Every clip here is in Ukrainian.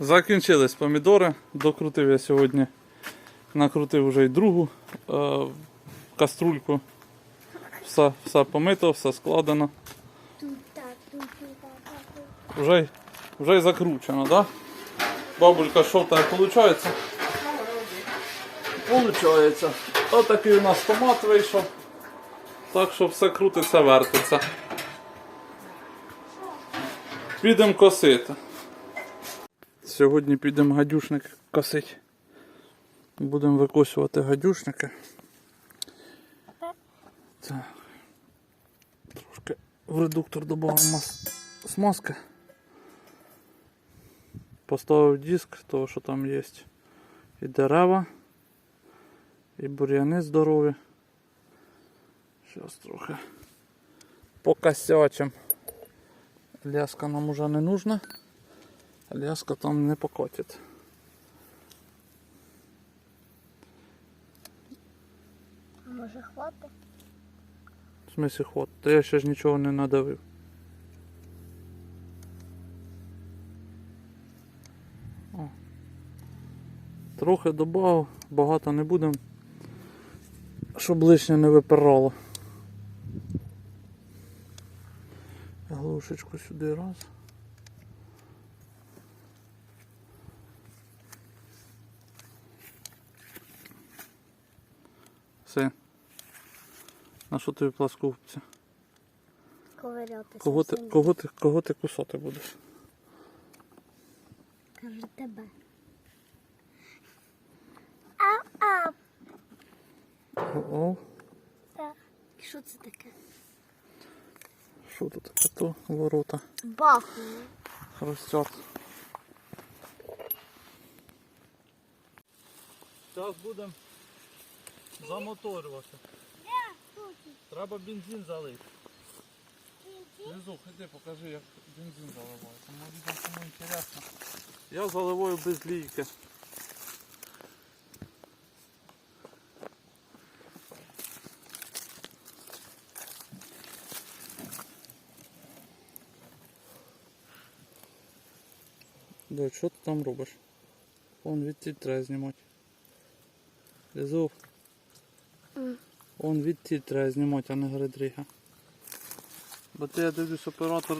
Закінчились помідори. Докрутив я сьогодні. Накрутив вже й другу е, каструльку. Все, все помито, все складено. Вже, вже й закручено, так? Бабулька, що в тебе виходить? Получається. Отакий у нас томат вийшов. Так що все крутиться, вертиться. Підемо косити. Сьогодні підемо гадюшник косити. Будемо викосувати гадюшники. Так. Трошки в редуктор мас... смазки. Поставив диск, того що там є. І дерева, і бур'яни здорові. Зараз трохи покосячим. Ляска нам уже не нужна. Ляска там не покотить. Може хватить? В смысле ход? Та я ще ж нічого не надавив. О. Трохи додав, багато не будемо, щоб лишнє не випирало. Глушечку сюди раз. Все. На що тобі пласкупця? Ковирятися. Кого ти, кого ти, кого ти кусати будеш? Каже тебе. А-а. О, Що це таке? що тут таке то ворота? Бахнуло. Хрустят. Зараз будемо замоторювати. Треба бензин залити. Внизу, ходи, покажи, як бензин заливається. Може, кому інтересно. Я заливаю без лійки. Да, що ти там робиш? Вон відти треба знімати. Лізов. Вон відти треба знімати, а не гридріга. Бо ти я дивлюсь оператор,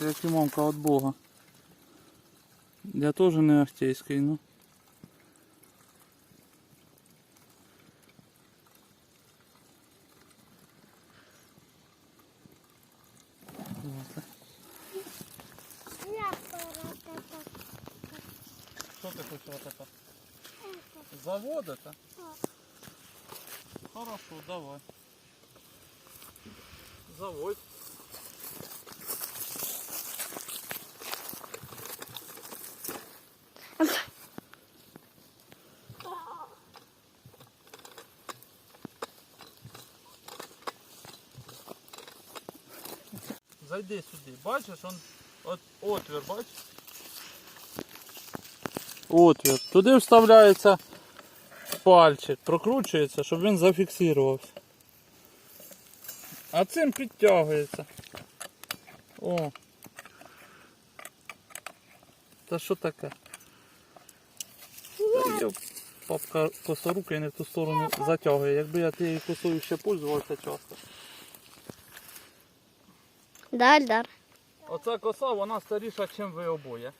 як і мамка від Бога. Я теж не ахтейський, ну. Зайди сюди, бачиш, он от отвір, бачиш? Отвір. Туди вставляється пальчик, прокручується, щоб він зафіксувався. А цим підтягується. О. Та що таке? Та Папка косорука і не в ту сторону затягує. Якби я тією косою ще пользувався часто. Дай, дар. Оця коса, вона старіша, ніж ви обоє.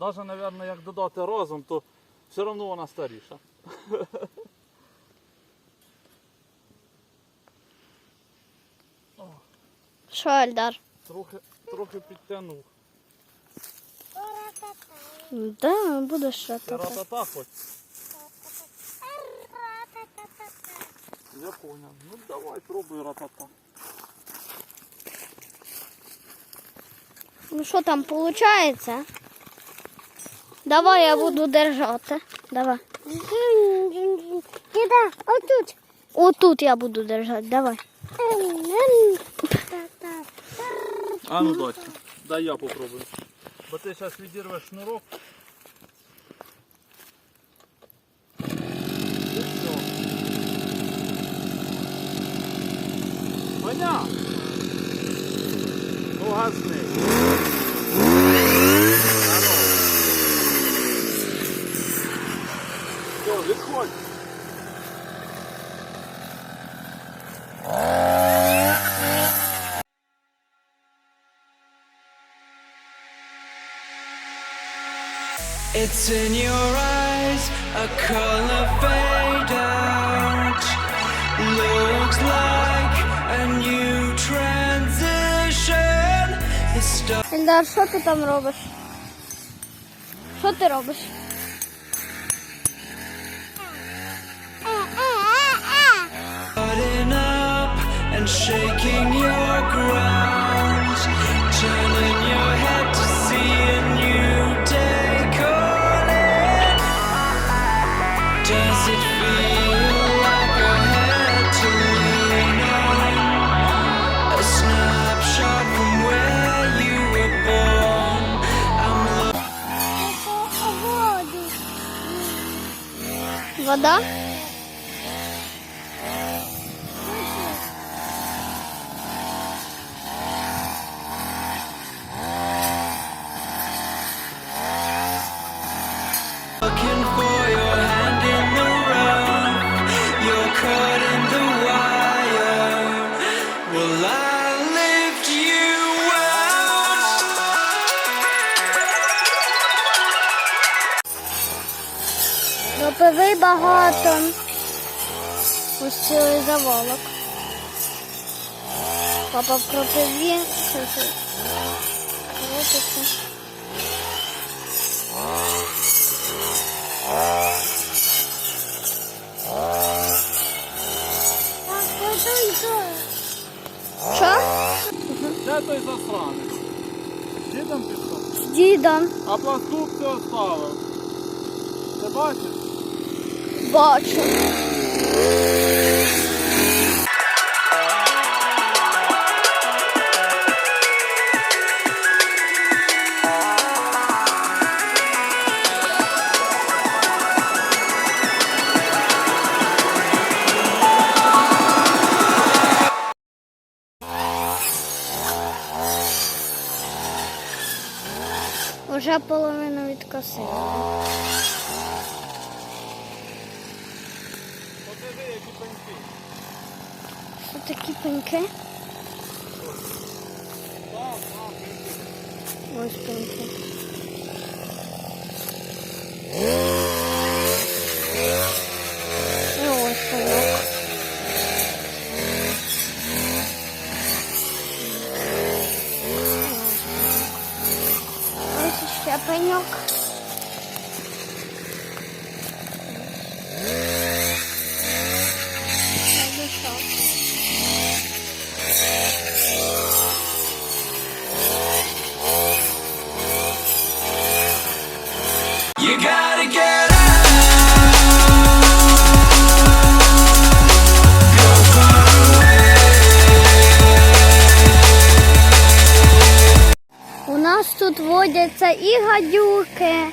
Навіть, мабуть, як додати разом, то все одно вона старіша. Що, Альдар? Трохи, трохи підтягнув. Да, буде таке. ратата хоч. Я понял. Ну давай, пробуй ратата. Ну що там виходить? Давай я буду держати. Давай. Кида, отут. Отут я буду держати, давай. А ну дочка, дай я попробую. Бо ти зараз відірвеш шнурок. І все. Понятно. Ну газни. відходь. It's in your eyes, a color fade out. Looks like a new transition. It's Ельдар, що ти там робиш? Що ти робиш? and shaking your ground. Turning your head to see a new day calling. Does it feel like a head to lean on? A snapshot from where you were born. I'm looking. Вода? Пропиви багато. Ось цілий заволок. Папа в кропиві. Що? Де той засранець? Дідом пішов? З дідом. А пластук це оставив. Ти бачиш? pote. Ось пеньки. І тут водяться і гадюки,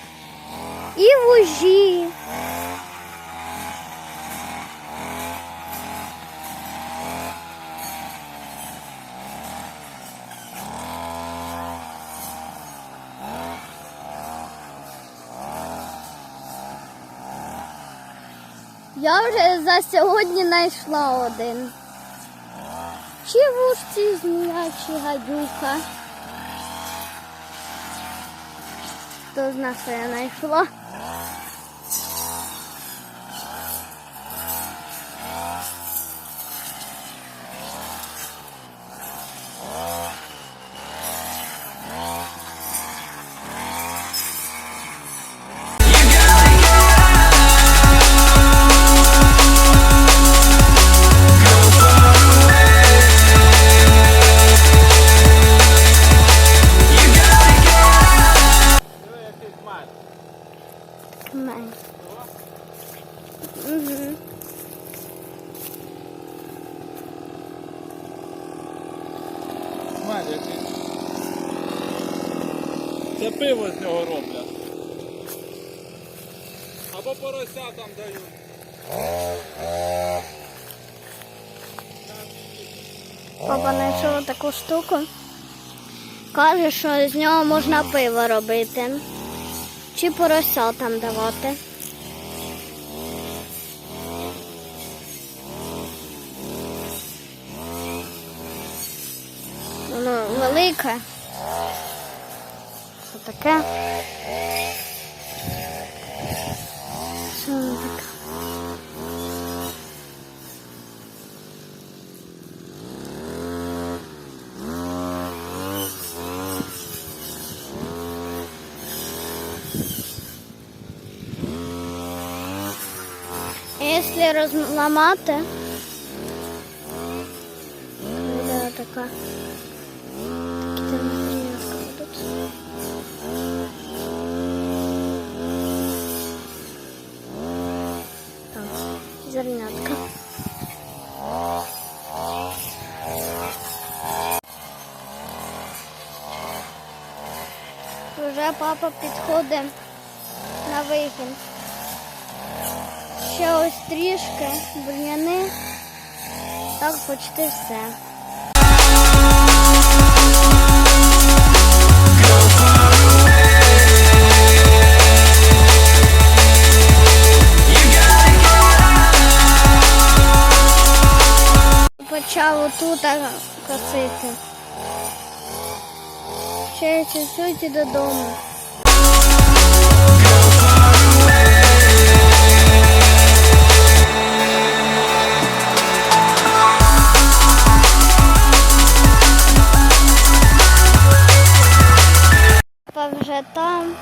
і вужі. Я вже за сьогодні знайшла один. Чи вужці змія, чи гадюка. Хто зна, що я? Це пиво з нього роблять. Або порося там дають. Папа знайшов таку штуку. Каже, що з нього можна пиво робити. Чи порося там давати. Велике. Що таке? Що воно таке? Якщо розламати, Вже папа підходить на вихід. Ще ось трішки бур'яни. Так почти все. Почав отут косити. Ще чуть-чуть додому. Вже там.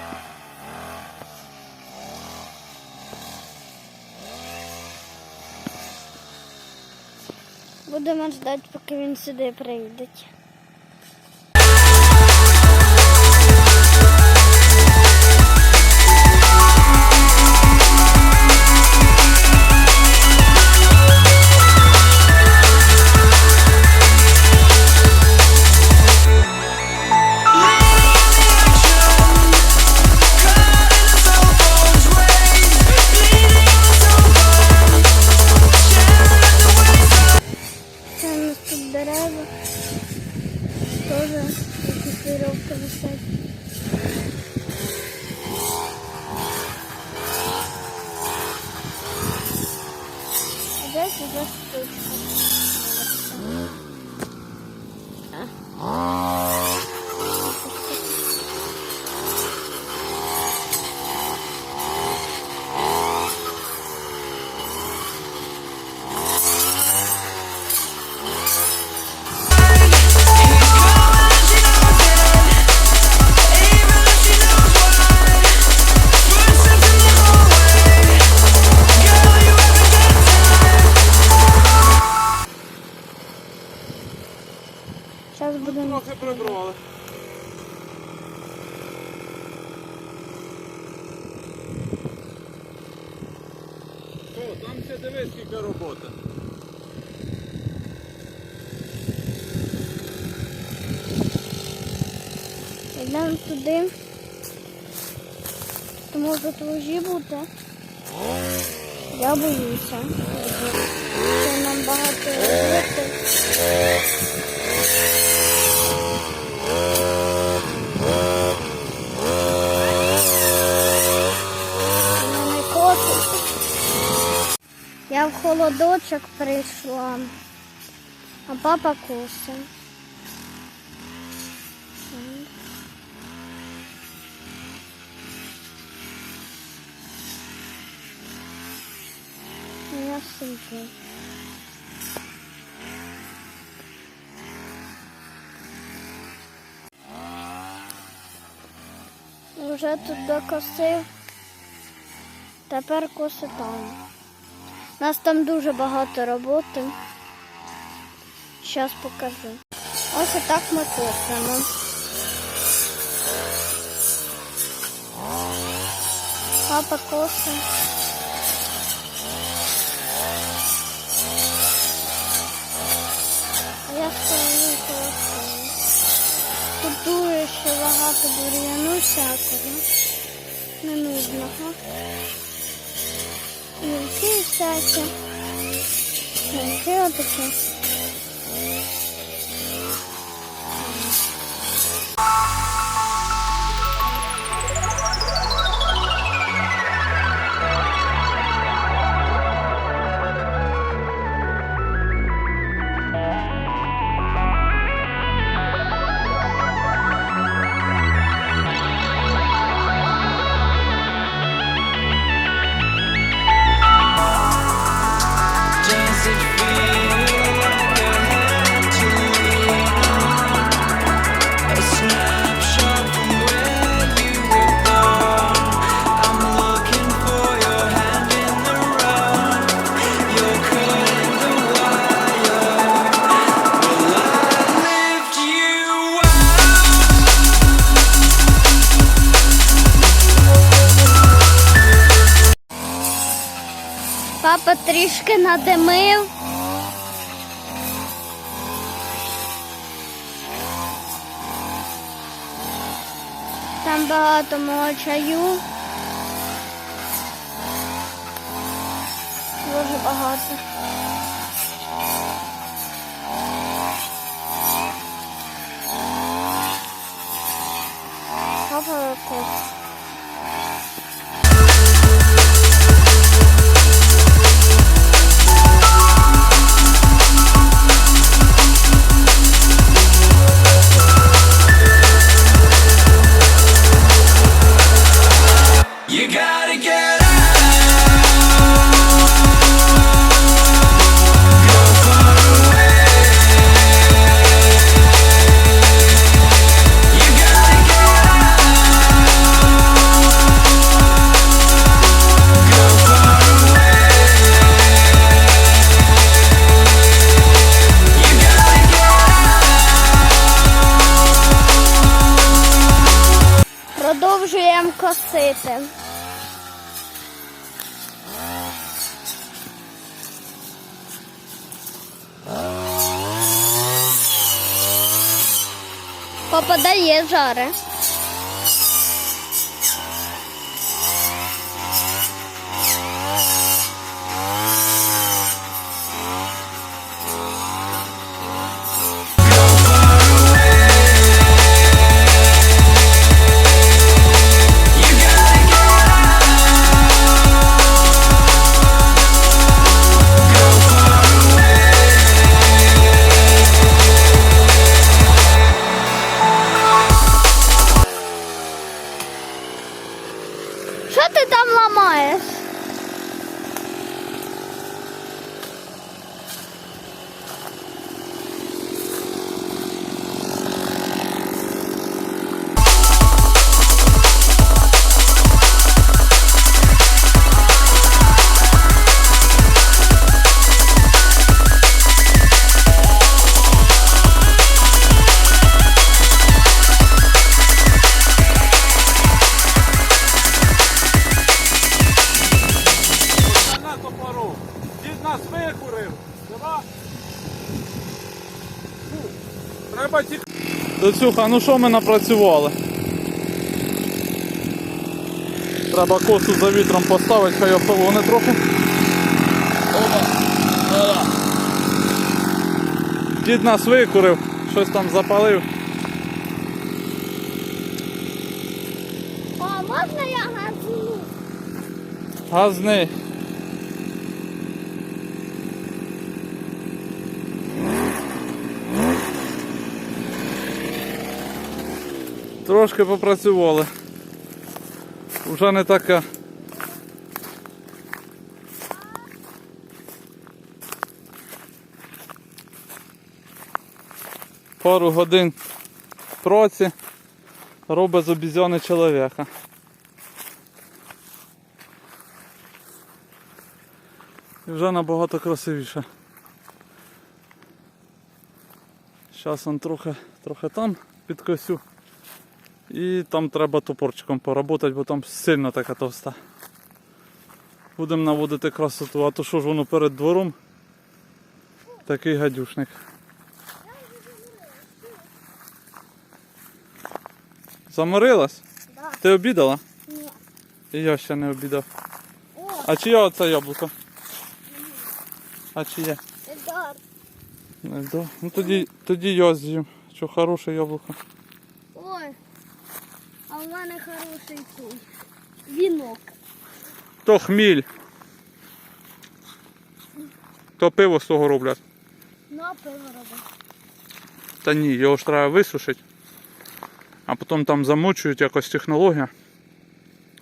Будемо ждати, поки він сюди прийде. Йдемо туди. То може твої бути. Я боюся. Це нам багато робити. Я в холодочок прийшла, а папа косить. Я. Вже тут докосив. Тепер коси там. У нас там дуже багато роботи. Зараз покажу. Ось отак ми косимо. Папа косить. Я стою колосою. Купую ще багато бур'яну всякого. Не нужного. Мілки всякі. Мілки отакі. Трішки надимив. Там багато мого чаю. Дуже багато. Папа अच्छा आ रहा है। Доцюха, ну що ми напрацювали? Треба косу за вітром поставити, хай охолоне трохи. Опа. Дід нас викурив, щось там запалив. О, можна я газну? Газний. Трошки попрацювали. Вже не така. Пару годин праці робить з обізяни чоловіка. І вже набагато красивіше. Зараз он трохи, трохи там підкосю. І там треба топорчиком поработати, бо там сильно така товста. Будемо наводити красоту, а то що ж воно перед двором. Такий гадюшник. Заморилась? Да. Ти обідала? Ні. І я ще не обідав. О, А чиє оце яблуко? А чиє? Едар. Не, да. Ну тоді, тоді я з'їм. Що хороше яблуко. А в мене хороший той. Вінок. То хміль. То пиво з того роблять. На пиво робить. Та ні, його ж треба висушити. А потім там замочують якось технологія.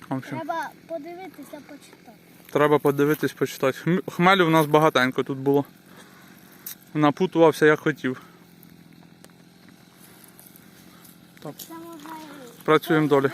В общем, Треба подивитися, почитати. треба подивитись, почитати. Хм- Хмелю в нас багатенько тут було. Напутувався як хотів. І Працюємо далі.